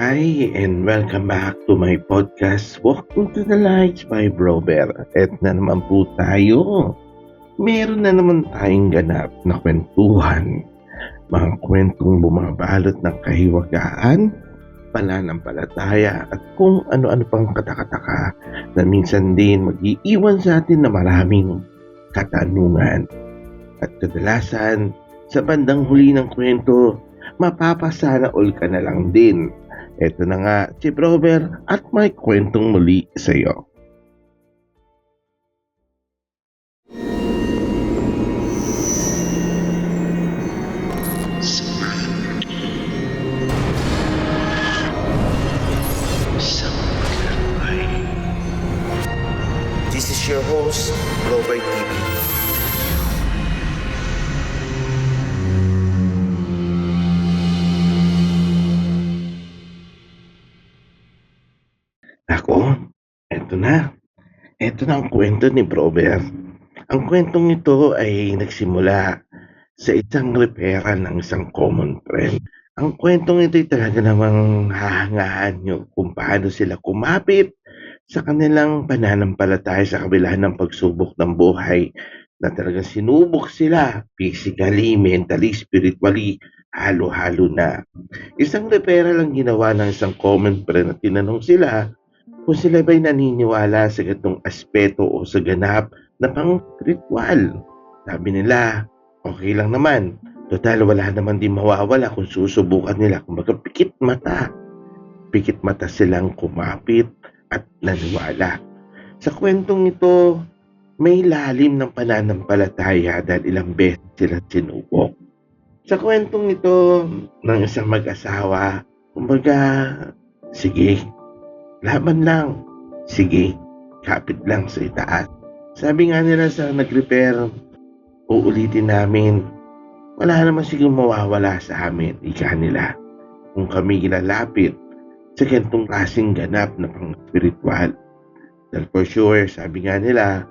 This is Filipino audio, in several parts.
Hi and welcome back to my podcast Walking to the Lights by Brober. At na naman po tayo. Meron na naman tayong ganap na kwentuhan. Mga kwentong bumabalot ng kahiwagaan, pananampalataya at kung ano-ano pang katakataka na minsan din mag-iiwan sa atin na maraming katanungan. At kadalasan, sa bandang huli ng kwento, mapapasana all ka na lang din. Ito na nga si Brover at may kwentong muli sa iyo. Ang kwento ni Brover. Ang kwentong ito ay nagsimula sa isang repera ng isang common friend. Ang kwentong ito ay talaga namang hahangaan nyo kung paano sila kumapit sa kanilang pananampalataya sa kabila ng pagsubok ng buhay na talagang sinubok sila physically, mentally, spiritually, halo-halo na. Isang repera lang ginawa ng isang common friend at tinanong sila kung sila ba'y naniniwala sa ganitong aspeto o sa ganap na pang ritual. Sabi nila, okay lang naman. Total, wala naman din mawawala kung susubukan nila. Kumbaga, pikit mata. Pikit mata silang kumapit at naniwala. Sa kwentong ito, may lalim ng pananampalataya dahil ilang beses sila sinubok. Sa kwentong ito ng isang mag-asawa, kumbaga, sige, laban lang. Sige, kapit lang sa itaas. Sabi nga nila sa nag-repair, uulitin namin, wala naman siguro mawawala sa amin, ika nila. Kung kami ginalapit sa ganitong klaseng ganap na pang spiritual. Dahil for sure, sabi nga nila,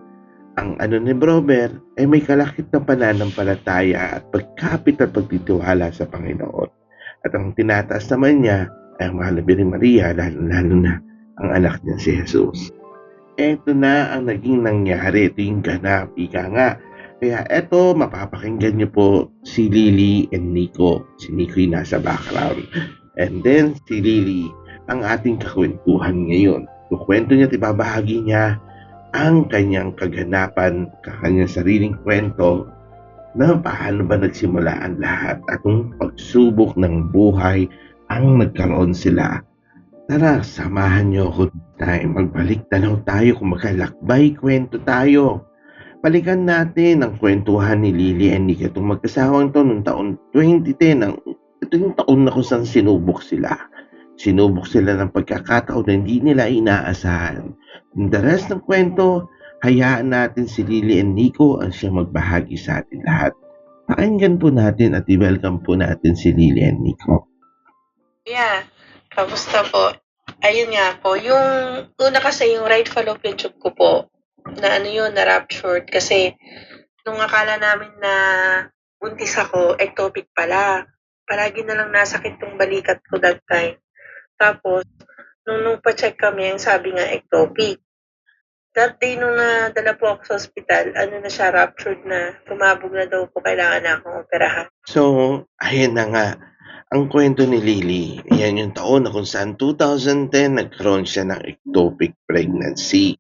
ang ano ni Brober ay may kalakit na pananampalataya at pagkapit at pagtitiwala sa Panginoon. At ang tinataas naman niya ay ang mahal na Maria, lalo-lalo na ang anak niya si Jesus. Ito na ang naging nangyari. Ito yung ganap. Ika nga. Kaya eto, mapapakinggan niyo po si Lily and Nico. Si Nico yung nasa background. And then, si Lily, ang ating kakwentuhan ngayon. Kukwento niya at ibabahagi niya ang kanyang kaganapan, kanyang sariling kwento na paano ba nagsimula ang lahat at kung pagsubok ng buhay ang nagkaroon sila Tara, samahan niyo ako tayo. Magbalik tanaw tayo kung magkalakbay kwento tayo. Balikan natin ang kwentuhan ni Lily and Nick itong magkasawang to noong taon 2010. Ang, ito yung taon na kung saan sinubok sila. Sinubok sila ng pagkakataon na hindi nila inaasahan. In the rest ng kwento, hayaan natin si Lily and Nico ang siyang magbahagi sa atin lahat. Pakinggan po natin at i-welcome po natin si Lily and Nico. Yeah. Kamusta po? Ayun nga po, yung una kasi yung right fallopian tube ko po, na ano yun, na ruptured. Kasi nung akala namin na buntis ako, ectopic pala. Palagi na lang nasakit yung balikat ko that time. Tapos, nung, nung pa-check kami, ang sabi nga ectopic. That day nung nadala po ako sa ospital, ano na siya, ruptured na, tumabog na daw po, kailangan na akong operahan. So, ayan na nga. Ang kwento ni Lily, yan yung taon na kung saan 2010 nagkaroon siya ng ectopic pregnancy.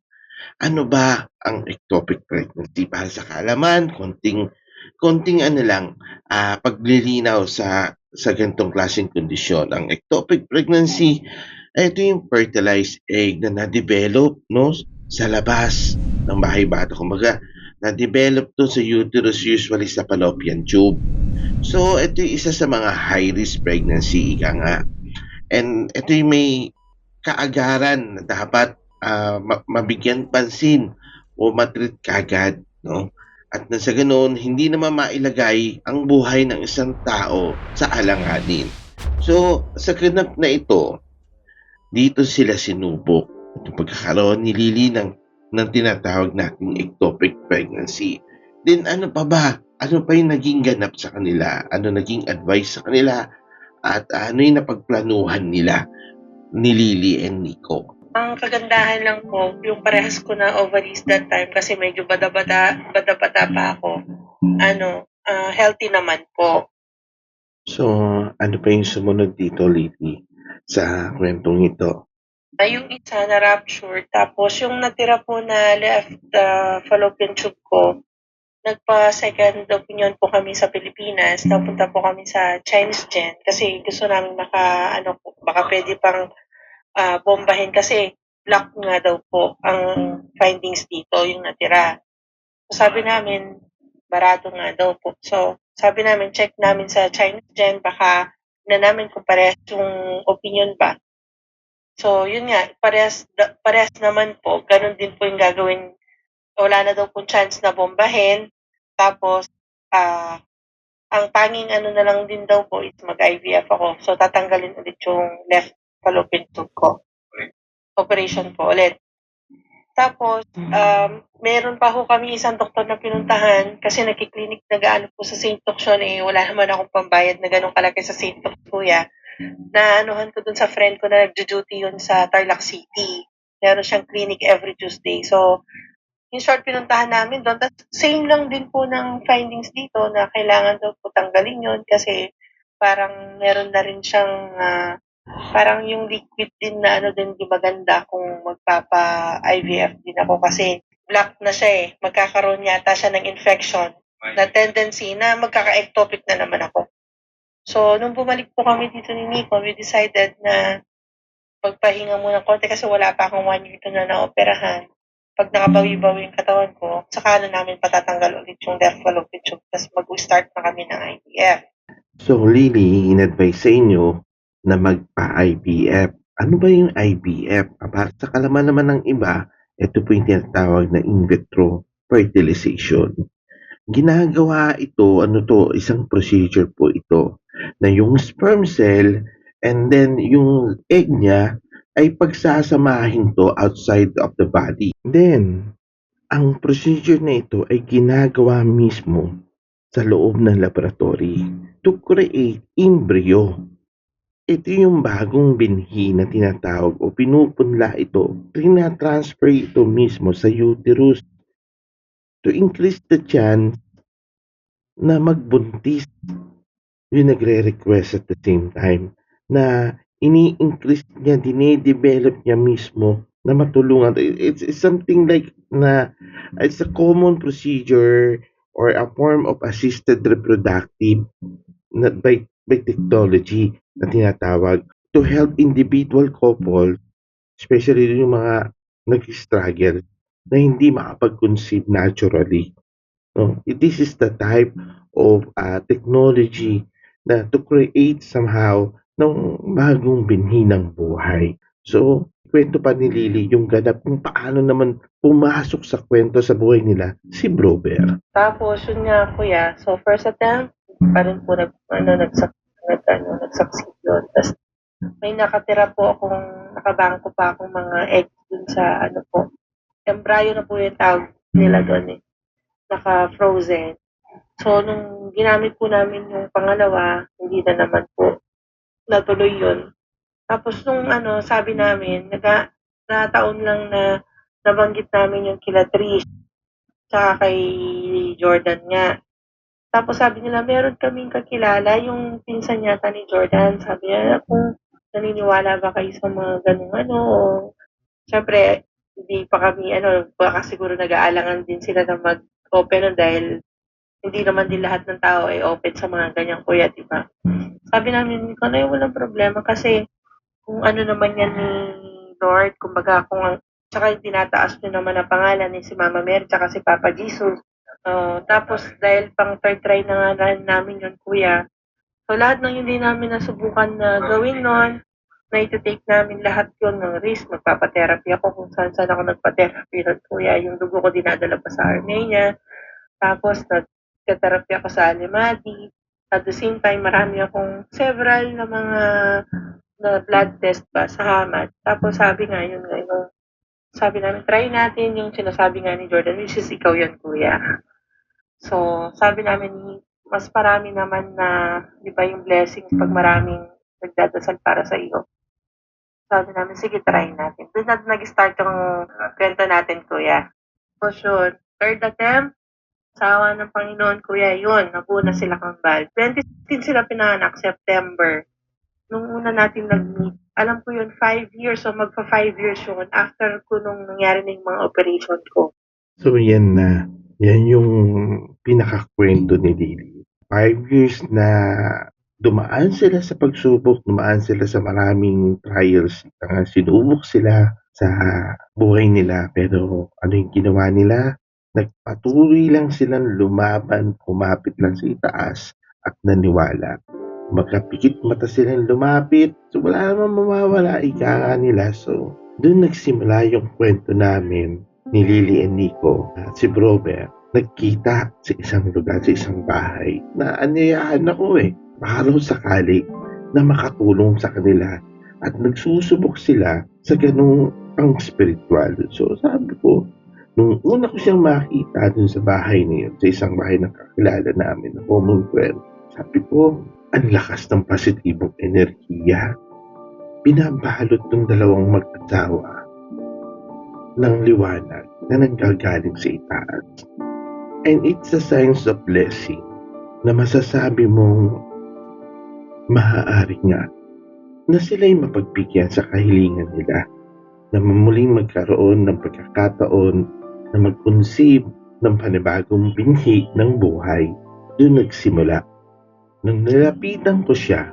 Ano ba ang ectopic pregnancy? Para sa kaalaman, konting, konting ano lang, ah, paglilinaw sa, sa ganitong klaseng kondisyon. Ang ectopic pregnancy, ito yung fertilized egg na na-develop no, sa labas ng bahay bata. Kumbaga, na-develop to sa uterus usually sa fallopian tube. So, ito yung isa sa mga high-risk pregnancy, ika nga. And ito yung may kaagaran na dapat ma- mabigyan pansin o matreat kagad, no? At na sa ganoon, hindi naman mailagay ang buhay ng isang tao sa alanganin. So, sa ganap na ito, dito sila sinubok. Itong pagkakaroon ni Lily ng, ng tinatawag nating ectopic pregnancy. Then ano pa ba? Ano pa yung naging ganap sa kanila? Ano naging advice sa kanila? At ano yung napagplanuhan nila ni Lily and Nico? Ang kagandahan lang po, yung parehas ko na ovaries that time kasi medyo bada-bada, bada-bada pa ako. Ano, ah, healthy naman po. So, ano pa yung sumunod dito, Lily, sa kwentong ito? Ah, yung isa na rupture, tapos yung natira po na left uh, fallopian tube ko, nagpa-second opinion po kami sa Pilipinas. Napunta po kami sa Chinese Gen kasi gusto namin maka, ano po, baka pwede pang ah, bombahin kasi black nga daw po ang findings dito, yung natira. So, sabi namin, barado nga daw po. So, sabi namin, check namin sa Chinese Gen, baka na namin kung parehas yung opinion ba. So, yun nga, parehas, parehas naman po. Ganun din po yung gagawin. Wala na daw po chance na bombahin. Tapos, ah, ang tanging ano na lang din daw po is mag-IVF ako. So, tatanggalin ulit yung left fallopian tube ko. Operation po ulit. Tapos, um, meron pa ho kami isang doktor na pinuntahan kasi nagkiklinik na gaano po sa St. Yun eh. Wala naman akong pambayad na ganun kalaki sa St. Luke, kuya. Na anuhan ko dun sa friend ko na nagjo-duty yun sa Tarlac City. Meron siyang clinic every Tuesday. So, in short, pinuntahan namin doon. Tapos, same lang din po ng findings dito na kailangan daw po tanggalin yun kasi parang meron na rin siyang ah, parang yung liquid din na ano din di maganda kung magpapa-IVF din ako kasi black na siya eh. Magkakaroon yata siya ng infection na tendency na magkaka-ectopic na naman ako. So, nung bumalik po kami dito ni Nico, we decided na magpahinga muna konti kasi wala pa akong one year to na naoperahan. Pag nakabawi-bawi yung katawan ko, saka na namin patatanggal ulit yung left fallopian tube. Tapos mag-start na kami ng IVF. So, Lily, in-advise sa inyo na magpa-IVF. Ano ba yung IVF? Para sa kalaman naman ng iba, ito po yung tinatawag na in vitro fertilization. Ginagawa ito, ano to, isang procedure po ito, na yung sperm cell and then yung egg niya ay pagsasamahin to outside of the body. Then, ang procedure na ito ay ginagawa mismo sa loob ng laboratory to create embryo. Ito yung bagong binhi na tinatawag o pinupunla ito. Tina-transfer ito mismo sa uterus to increase the chance na magbuntis. Yung nagre-request at the same time na ini-increase niya, dine-develop niya mismo na matulungan. It's, it's something like na it's a common procedure or a form of assisted reproductive na by, by technology na tinatawag to help individual couples, especially yung mga nag-struggle na hindi makapag-conceive naturally. No? This is the type of uh, technology na to create somehow ng bagong binhi ng buhay. So, kwento pa ni Lily yung ganap kung paano naman pumasok sa kwento sa buhay nila si Brober. Tapos, yun nga, kuya. So, first attempt, pa rin po nag, ano, nagsak, nag, ano, nagsucceed yun. Tapos, may nakatira po akong, nakabangko pa akong mga eggs dun sa, ano po, embryo na po yung tawag nila doon eh. Naka-frozen. So, nung ginamit po namin yung pangalawa, hindi na naman po natuloy yun. Tapos, nung ano, sabi namin, naga, lang na nabanggit namin yung kila Trish, tsaka kay Jordan nga. Tapos sabi nila, meron kaming kakilala, yung pinsan yata ni Jordan. Sabi niya, kung naniniwala ba kayo sa mga ganung ano, o syempre, hindi pa kami, ano, baka siguro nag-aalangan din sila na mag-open dahil hindi naman din lahat ng tao ay open sa mga ganyang kuya, di ba? Sabi namin, ikaw na walang problema kasi kung ano naman yan ni Lord, kumbaga kung ang tsaka yung tinataas nyo naman ang pangalan ni si Mama Mary tsaka si Papa Jesus. Uh, tapos dahil pang third try na nga na- namin yun, kuya. So lahat ng hindi namin nasubukan na gawin nun, na ito-take namin lahat yun ng risk. Magpapatherapy ako kung saan saan ako nagpa-therapy nun, kuya. Yung dugo ko dinadala pa sa Armenia. Tapos nag-therapy ako sa Alimadi. At the same time, marami akong several na mga na blood test pa sa Hamad. Tapos sabi nga yun nga, yung, sabi namin, try natin yung sinasabi nga ni Jordan, which is ikaw yan, kuya. So, sabi namin, mas marami naman na, di ba yung blessings pag maraming nagdadasal para sa iyo. Sabi namin, sige, try natin. Doon na nag-start yung kwento natin, kuya. For sure. Third attempt, sawa ng Panginoon, kuya, yun, nabuo na sila kambal. 2016 sila pinanganak, September. Nung una natin nag-meet, alam ko yun, five years, so magpa five years yun after ko nung nangyari na yung mga operation ko. So yan na, yan yung pinakakwento ni Lily. Five years na dumaan sila sa pagsubok, dumaan sila sa maraming trials, sinubok sila sa buhay nila, pero ano yung ginawa nila? Nagpatuloy lang silang lumaban, kumapit lang sa itaas at naniwala. Magkapikit mata silang lumapit, so wala namang mawawala, ika nga nila. So, doon nagsimula yung kwento namin ni Lily and Nico at si Brober nagkita sa isang lugar, sa isang bahay na anyayahan ako eh. Baka raw sakali na makatulong sa kanila at nagsusubok sila sa ganung pang spiritual. So sabi ko, nung una ko siyang makita dun sa bahay niyo, sa isang bahay na kakilala namin, na common friend, sabi ko, ang lakas ng positibong enerhiya. Binabalot ng dalawang mag-asawa ng liwanag na nanggagaling sa itaas. And it's a signs of blessing na masasabi mong maaari nga na sila'y mapagbigyan sa kahilingan nila na muling magkaroon ng pagkakataon na mag-conceive ng panibagong binhi ng buhay. Doon nagsimula. Nung nilapitan ko siya,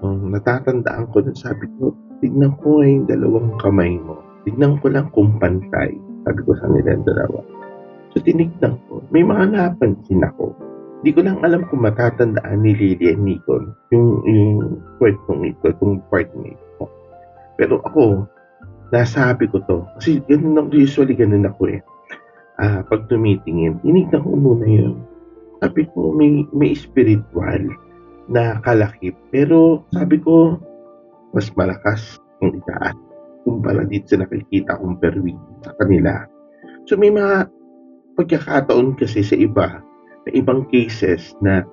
nung natatandaan ko na sabi ko, tignan ko yung dalawang kamay mo. Tignan ko lang kung pantay. Sabi ko sa nila dalawa. So tinignan ko, may mga napansin ako. Hindi ko lang alam kung matatandaan ni Lily and Nikon yung, yung kwentong ito, itong part nito. Pero ako, nasabi ko to. Kasi ganun ako, usually ganun ako eh. Ah, pag tumitingin, tinignan ko muna yun. Sabi ko, may, may spiritual na kalakip. Pero sabi ko, mas malakas ang itaas kumpara dito sa nakikita kong perwi sa kanila. So may mga pagkakataon kasi sa iba, na ibang cases na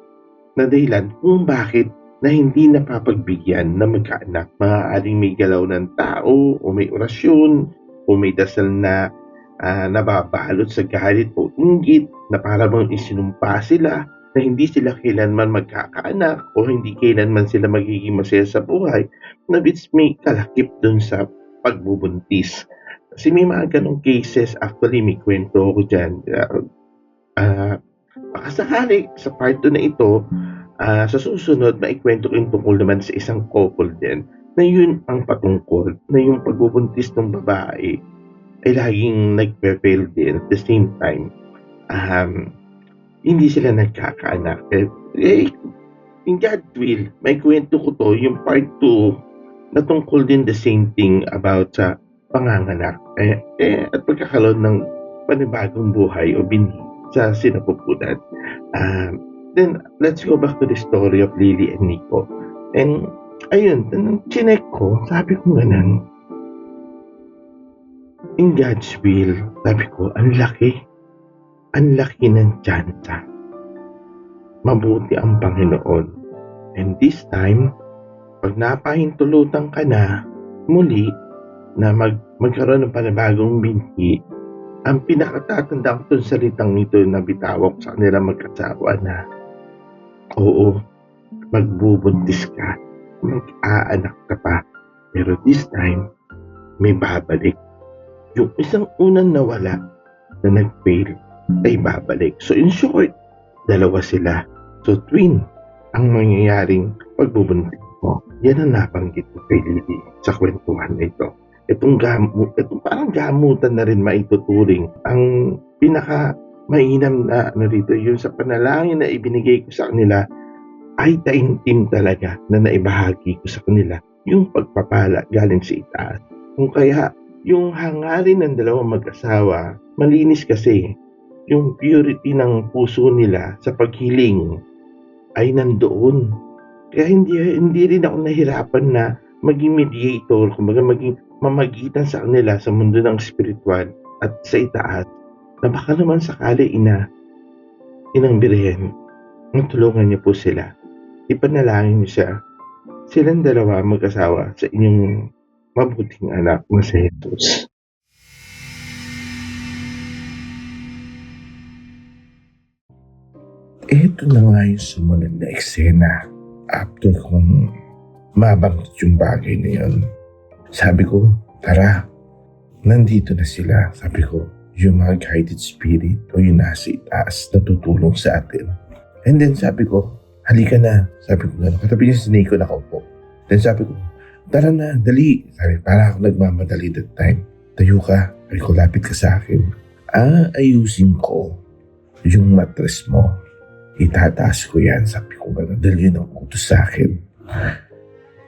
na dahilan kung bakit na hindi napapagbigyan na magkaanak. Maaaring may galaw ng tao o may orasyon o may dasal na uh, nababalot sa galit o inggit na para bang isinumpa sila na hindi sila kailanman magkakaanak o hindi kailanman sila magiging masaya sa buhay na which may kalakip dun sa pagbubuntis. Kasi may mga ganong cases, actually may kwento ko dyan. Uh, uh, sa part 2 na ito, uh, sa susunod, maikwento ko yung tungkol naman sa isang couple din na yun ang patungkol, na yung pagbubuntis ng babae ay laging nagpe-fail din at the same time. Um, hindi sila nagkakaanak. Eh, eh, in God's will, may kwento ko to, yung part 2, na din the same thing about sa panganganak eh, eh, at pagkakaroon ng panibagong buhay o binhi sa sinapupunan. Um, then, let's go back to the story of Lily and Nico. And, ayun, nung chinek ko, sabi ko ganun, in God's will, sabi ko, ang laki. Ang laki ng tsansa. Mabuti ang Panginoon. And this time, pag napahintulutan ka na muli na mag, magkaroon ng panibagong binhi, ang pinakatatanda ko sa salitang ito na bitawak sa kanila magkasawa na, oo, magbubuntis ka, mag-aanak ka pa, pero this time, may babalik. Yung isang unang nawala na nag-fail ay babalik. So in short, dalawa sila. So twin ang mangyayaring pagbubuntis mo. Yan ang nabanggit ko kay Lily sa kwentuhan na ito. Itong, gamu, itong parang gamutan na rin maituturing. Ang pinaka mainam na ano rito, yun sa panalangin na ibinigay ko sa kanila ay taintim talaga na naibahagi ko sa kanila yung pagpapala galing sa itaas. Kung kaya yung hangarin ng dalawang mag-asawa, malinis kasi yung purity ng puso nila sa paghiling ay nandoon kaya hindi, hindi rin ako nahirapan na maging mediator, kumbaga maging mamagitan sa kanila sa mundo ng spiritual at sa itaas na baka naman sakali ina, inang birhen, tulungan niyo po sila. Ipanalangin niyo siya, silang dalawa mag-asawa sa inyong mabuting anak na si Jesus. Ito na nga yung sumunod na eksena after kong mabanggit yung bagay na yun. Sabi ko, tara, nandito na sila. Sabi ko, yung mga guided spirit o yung nasa itaas na tutulong sa atin. And then sabi ko, halika na. Sabi ko gano'n. Katabi niya si Nico nakaupo. Then sabi ko, tara na, dali. Sabi, para ako nagmamadali that time. Tayo ka. Sabi ko, lapit ka sa akin. Ah, ayusin ko yung mattress mo. Itataas ko yan. Sabi ko, gano'n. Dahil yun ang utos sa akin.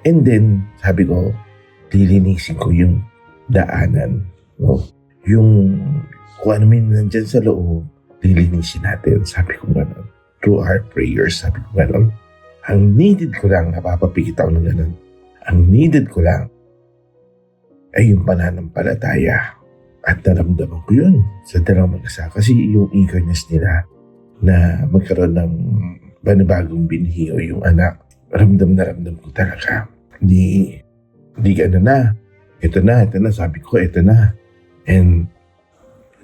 And then, sabi ko, lilinisin ko yung daanan. No? Yung kung ano man nandyan sa loob, lilinisin natin. Sabi ko gano'n. Through our prayers, sabi ko gano'n. Ang needed ko lang, napapapikit ako ng gano'n. Ang needed ko lang ay yung pananampalataya. At naramdaman ko yun sa dalawang mag-asa. Kasi yung eagerness nila na magkaroon ng banibagong binhi o yung anak, ramdam na ramdam ko talaga. Di, di ano na, ito na, ito na, sabi ko, ito na. And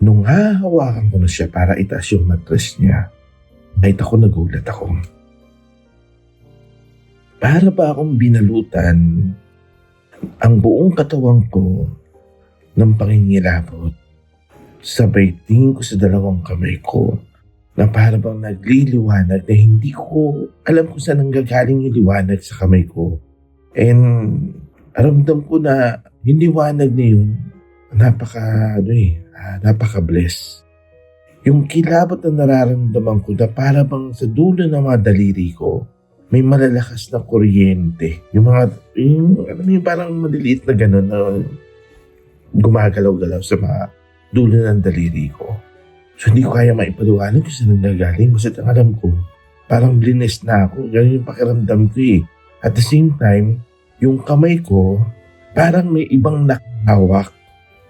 nung hahawakan ko na siya para itaas yung mattress niya, kahit ako nagulat ako. Para ba akong binalutan ang buong katawan ko ng pangingilabot. Sabay tingin ko sa dalawang kamay ko na para bang nagliliwanag na hindi ko alam kung saan nanggagaling yung liwanag sa kamay ko. And aramdam ko na yung liwanag na yun, napaka, ano eh, ah, napaka-bless. Yung kilabot na nararamdaman ko na para bang sa dulo ng mga daliri ko, may malalakas na kuryente. Yung mga, yung, alam yung parang maliliit na gano'n na gumagalaw-galaw sa mga dulo ng daliri ko. So hindi ko kaya maipaliwanag kung saan nanggagaling. Basta ang alam ko, parang blinis na ako. Ganun yung pakiramdam ko eh. At the same time, yung kamay ko, parang may ibang nakahawak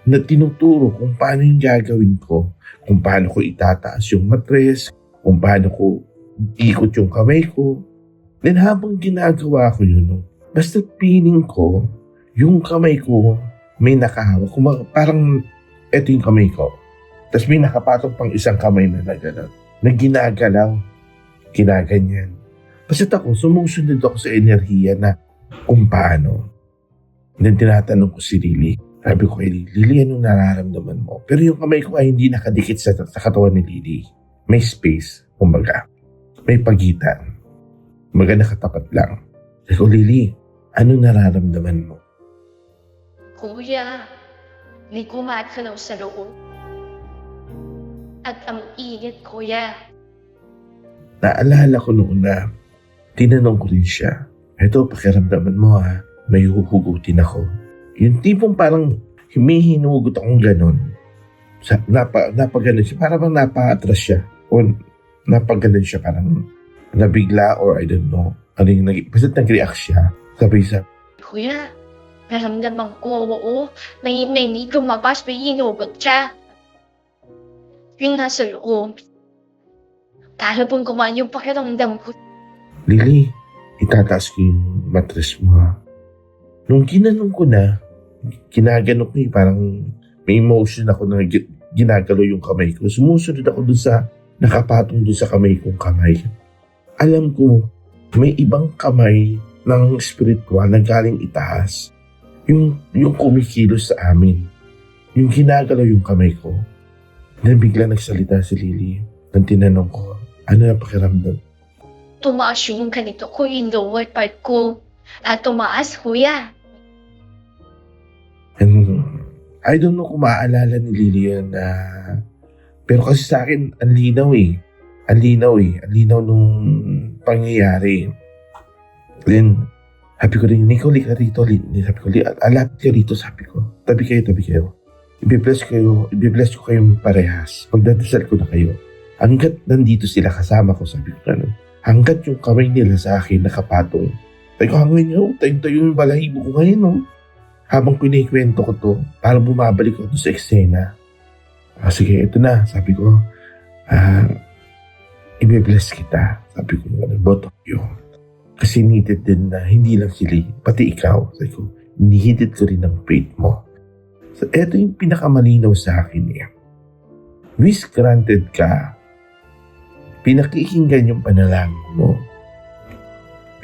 na tinuturo kung paano yung gagawin ko. Kung paano ko itataas yung matres, kung paano ko ikot yung kamay ko. Then habang ginagawa ko yun, basta feeling ko, yung kamay ko may nakahawak. Kung parang eto yung kamay ko. Tapos may nakapatong pang isang kamay na na gano'n. Na ginagalaw. Ginaganyan. Basta ako, sumusunod ako sa enerhiya na kung paano. Then tinatanong ko si Lily. Sabi ko kay Lily, Lily, anong nararamdaman mo? Pero yung kamay ko ay hindi nakadikit sa, sa katawan ni Lily. May space, kumbaga. May pagitan. Kumbaga nakatapat lang. Sabi ko, Lily, anong nararamdaman mo? Kuya, may kumakalaw sa loob. At ang init, kuya. Naalala ko noon na tinanong ko rin siya, eto pakiramdaman mo ha, may huhugutin ako. Yung tipong parang may hinugot akong ganon. Sa, napa, napaganon siya, parang bang napa-atras siya. O napaganon siya, parang nabigla or I don't know. Ano yung nag- basta nag-react siya. Sabi sa, Kuya, naramdaman ko, oo, may, may need lumabas, may hinugot siya. Yung nasa loob. Talo pong kumain yung pakiramdam ko. Lily, itataas ko yung mattress mo ha. Nung ginanong ko na, ginagano ko eh, parang may emotion ako na gi- ginagalo yung kamay ko. Sumusunod ako dun sa, nakapatong dun sa kamay kong kamay. Alam ko, may ibang kamay ng spiritual na galing itaas. Yung, yung kumikilos sa amin. Yung ginagalaw yung kamay ko. Then bigla nagsalita si Lily. Nang tinanong ko, ano na pakiramdam? Tumaas yung ganito ko, yung lower part ko. At tumaas, kuya. And I don't know kung maaalala ni Lily yun na... pero kasi sa akin, ang linaw eh. Ang linaw eh. Ang linaw nung pangyayari. Then, sabi ko rin, Nico, lika rito. Sabi ko, "Li- alapit ka rito, sabi ko. Tabi kayo, tabi kayo. Ibibless kayo, ibibless ko kayong parehas. Pagdadasal ko na kayo. Hanggat nandito sila kasama ko, sabi ko ganun. Hanggat yung kamay nila sa akin nakapatong. Sabi ko, hanggang nyo, tayo-tayo yung balahibo ko ngayon, no? Habang kinikwento ko to, parang bumabalik ako sa eksena. Ah, sige, ito na, sabi ko. Ah, ibibless kita. Sabi ko, ano, both of you. Kasi needed din na hindi lang sila, pati ikaw. Sabi ko, needed ko rin ang faith mo. So, eto yung pinakamalinaw sa akin eh. Wish granted ka, pinakikinggan yung panalangin mo.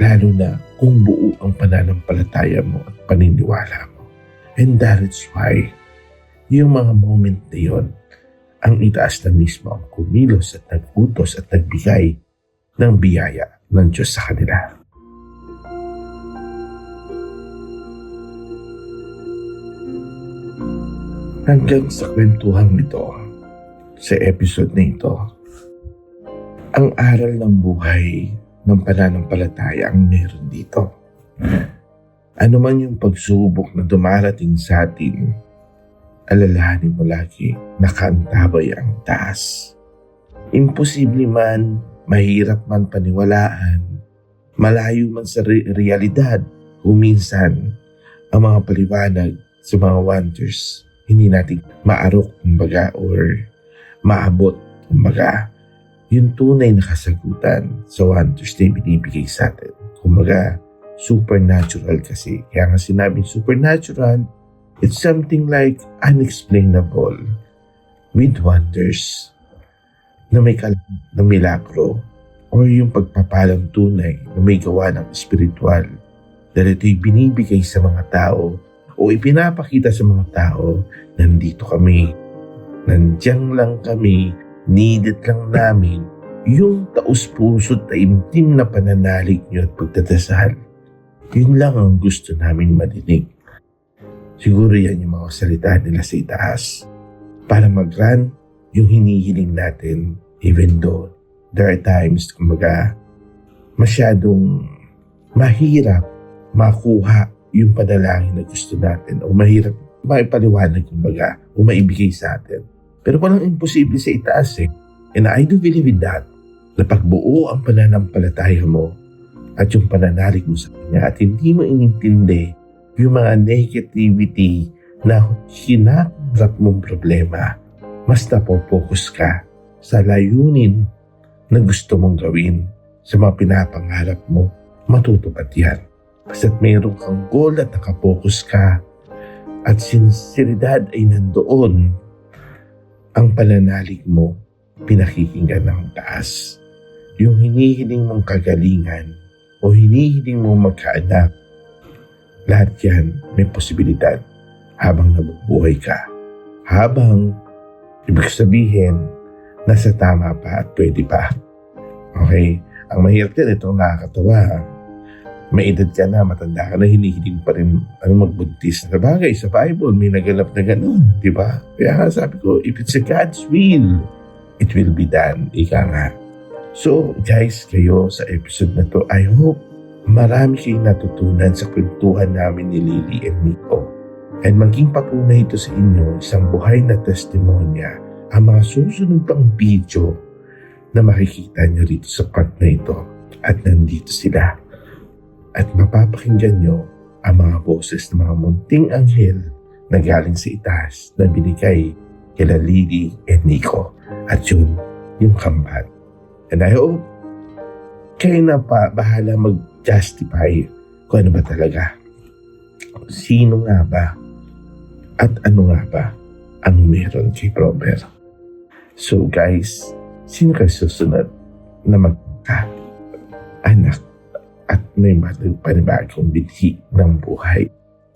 Lalo na kung buo ang pananampalataya mo at paniniwala mo. And that is why, yung mga moment na yun, ang itaas na mismo ang kumilos at nagutos at nagbigay ng biyaya ng Diyos sa kanila. Hanggang sa kwentuhang ito, sa episode na ito, ang aral ng buhay ng pananampalataya ang meron dito. Ano man yung pagsubok na dumarating sa atin, alalahanin mo lagi na kaantabay ang taas. Imposible man, mahirap man paniwalaan, malayo man sa re- realidad, huminsan ang mga paliwanag sa mga wonders hindi natin maarok kumbaga or maabot kumbaga yung tunay na kasagutan sa wonders na binibigay sa atin. Kumbaga, supernatural kasi. Kaya nga sinabing supernatural, it's something like unexplainable with wonders na may kal na milagro or yung pagpapalang tunay na may gawa ng spiritual dahil ito'y binibigay sa mga tao o ipinapakita sa mga tao nandito kami, nandiyan lang kami, needed lang namin yung taus-puso at imtim na pananalig niyo at pagdadasal. Yun lang ang gusto namin marinig. Siguro yan yung mga salita nila sa itaas para mag-run yung hinihiling natin even though there are times kumbaga masyadong mahirap makuha yung panalangin na gusto natin o mahirap maipaliwanag kumbaga o maibigay sa atin. Pero walang imposible sa itaas eh. And I do believe in that na pagbuo ang pananampalataya mo at yung pananalig mo sa Kanya at hindi mo inintindi yung mga negativity na hinaharap mong problema, mas napopokus ka sa layunin na gusto mong gawin sa mga pinapangarap mo, matutupad yan. Basta't mayroon kang goal at nakapokus ka at sinseridad ay nandoon, ang pananalig mo pinakikinggan ng taas. Yung hinihiling mong kagalingan o hinihiling mong magkaanak, lahat yan may posibilidad habang nabubuhay ka. Habang, ibig sabihin, nasa tama pa at pwede pa. Okay? Ang mahirap yan, ito nakakatawa may edad ka na, matanda ka na, hinihiling pa rin ano, magbuntis na bagay. Sa Bible, may naganap na ganun, di ba? Kaya nga sabi ko, if it's a God's will, it will be done. Ika nga. So, guys, kayo sa episode na to, I hope marami kayong natutunan sa kwentuhan namin ni Lily and Nico. And maging patunay ito sa inyo, isang buhay na testimonya, ang mga susunod pang video na makikita nyo rito sa part na ito. At nandito sila at mapapakinggan nyo ang mga boses ng mga munting anghel na galing sa itaas na binigay kila Lily and Nico. At yun, yung kambat. And I hope kayo na pa bahala mag-justify kung ano ba talaga. Sino nga ba at ano nga ba ang meron kay Prover. So guys, sino kayo susunod na magka anak at may matang panibagong binhi ng buhay.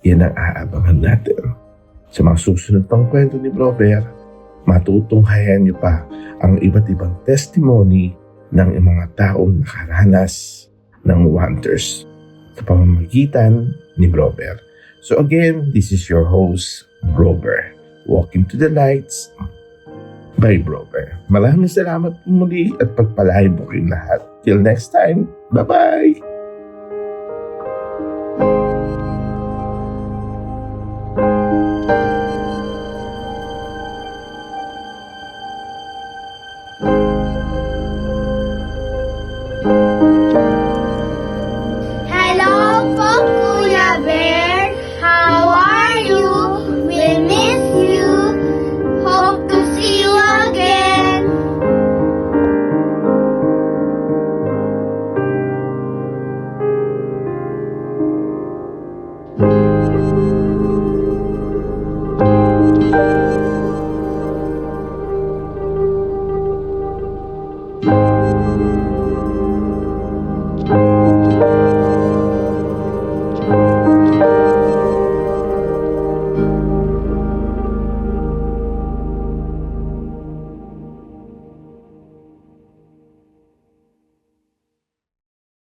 Yan ang aabangan natin. Sa mga susunod pang kwento ni Brover, matutunghayan niyo pa ang iba't ibang testimony ng mga taong nakaranas ng wonders sa pamamagitan ni Brover. So again, this is your host, Brover. Walking to the lights by Brover. Maraming salamat muli at pagpalain mo kayong lahat. Till next time, bye-bye!